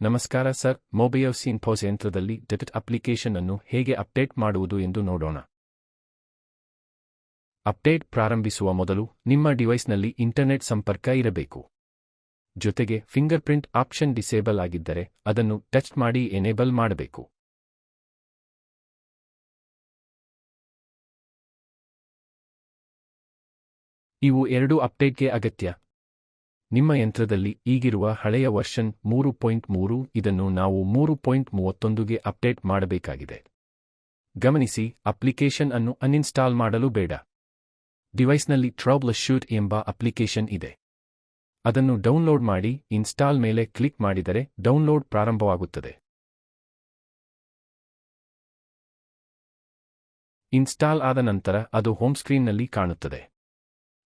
ನಮಸ್ಕಾರ sir mobile ಇನ್ಫೋಸ್ ಯಂತ್ರದಲ್ಲಿ ಡೆಬಿಟ್ ಅಪ್ಲಿಕೇಶನ್ ಅನ್ನು ಹೇಗೆ ಅಪ್ಡೇಟ್ ಮಾಡುವುದು ಎಂದು ನೋಡೋಣ. ಅಪ್ಡೇಟ್ ಪ್ರಾರಂಭಿಸುವ ಮೊದಲು ನಿಮ್ಮ ಡಿವೈಸ್ನಲ್ಲಿ ಇಂಟರ್ನೆಟ್ ಸಂಪರ್ಕ ಇರಬೇಕು. ಜೊತೆಗೆ ಫಿಂಗರ್ ಪ್ರಿಂಟ್ ಆಪ್ಷನ್ ಡಿಸೇಬಲ್ ಆಗಿದ್ದರೆ ಅದನ್ನು ಟಚ್ ಮಾಡಿ ಎನೇಬಲ್ ಮಾಡಬೇಕು. ಇವು ಎರಡು ಅಪ್ಡೇಟ್ಗೆ ಅಗತ್ಯ. ನಿಮ್ಮ ಯಂತ್ರದಲ್ಲಿ ಈಗಿರುವ ಹಳೆಯ ವರ್ಷನ್ ಮೂರು ಪಾಯಿಂಟ್ ಮೂರು ಇದನ್ನು ನಾವು ಮೂರು ಪಾಯಿಂಟ್ ಮೂವತ್ತೊಂದುಗೆ ಅಪ್ಡೇಟ್ ಮಾಡಬೇಕಾಗಿದೆ. ಗಮನಿಸಿ, ಅಪ್ಲಿಕೇಶನ್ ಅನ್ನು ಅನ್ಇನ್ಸ್ಟಾಲ್ ಮಾಡಲು ಬೇಡ. ಡಿವೈಸ್ನಲ್ಲಿ ಟ್ರಾಬ್ಲ ಶೂಟ್ ಎಂಬ ಅಪ್ಲಿಕೇಶನ್ ಇದೆ. ಅದನ್ನು ಡೌನ್ಲೋಡ್ ಮಾಡಿ, ಇನ್ಸ್ಟಾಲ್ ಮೇಲೆ ಕ್ಲಿಕ್ ಮಾಡಿದರೆ ಡೌನ್ಲೋಡ್ ಪ್ರಾರಂಭವಾಗುತ್ತದೆ. ಇನ್ಸ್ಟಾಲ್ ಆದ ನಂತರ ಅದು ಹೋಮ್ ಸ್ಕ್ರೀನ್ನಲ್ಲಿ ಕಾಣುತ್ತದೆ.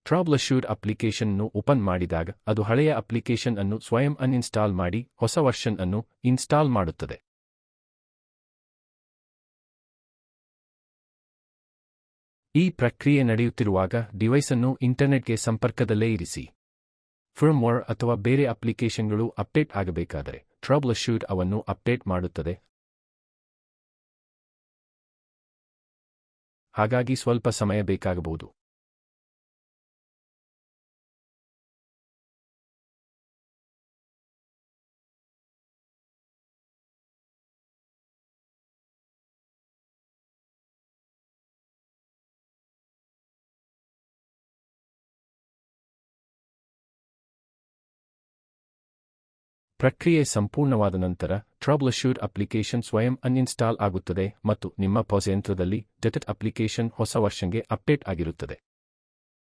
ಟ್ರಾಬ್ಲಶೂಟ್ ಅಪ್ಲಿಕೇಶನ್ ಅನ್ನು ಓಪನ್ ಮಾಡಿದಾಗ ಅದು ಹಳೆಯ ಅಪ್ಲಿಕೇಶನ್ ಅನ್ನು ಸ್ವಯಂ ಅನ್ಇನ್ಸ್ಟಾಲ್ ಮಾಡಿ ಹೊಸ ವರ್ಷನ್ ಅನ್ನು ಇನ್ಸ್ಟಾಲ್ ಮಾಡುತ್ತದೆ. ಈ ಪ್ರಕ್ರಿಯೆ ನಡೆಯುತ್ತಿರುವಾಗ ಡಿವೈಸ್ ಅನ್ನು ಇಂಟರ್ನೆಟ್ಗೆ ಸಂಪರ್ಕದಲ್ಲೇ ಇರಿಸಿ. ಫರ್ಮ್ವೇರ್ ಅಥವಾ ಬೇರೆ ಅಪ್ಲಿಕೇಶನ್ಗಳು ಅಪ್ಡೇಟ್ ಆಗಬೇಕಾದರೆ ಟ್ರಾಬ್ಲಶೂಟ್ ಅವನ್ನು ಅಪ್ಡೇಟ್ ಮಾಡುತ್ತದೆ. ಹಾಗಾಗಿ ಸ್ವಲ್ಪ ಸಮಯ ಬೇಕಾಗಬಹುದು. ಪ್ರಕ್ರಿಯೆ ಸಂಪೂರ್ಣವಾದ ನಂತರ ಟ್ರಬಲ್ ಶೂಟ್ ಅಪ್ಲಿಕೇಶನ್ ಸ್ವಯಂ ಅನ್ಇನ್ಸ್ಟಾಲ್ ಆಗುತ್ತದೆ ಮತ್ತು ನಿಮ್ಮ ಪೊಸ್ ಯಂತ್ರದಲ್ಲಿ ಡೆಟೆಟ್ ಅಪ್ಲಿಕೇಶನ್ ಹೊಸ ವರ್ಷಂಗೆ ಅಪ್ಡೇಟ್ ಆಗಿರುತ್ತದೆ.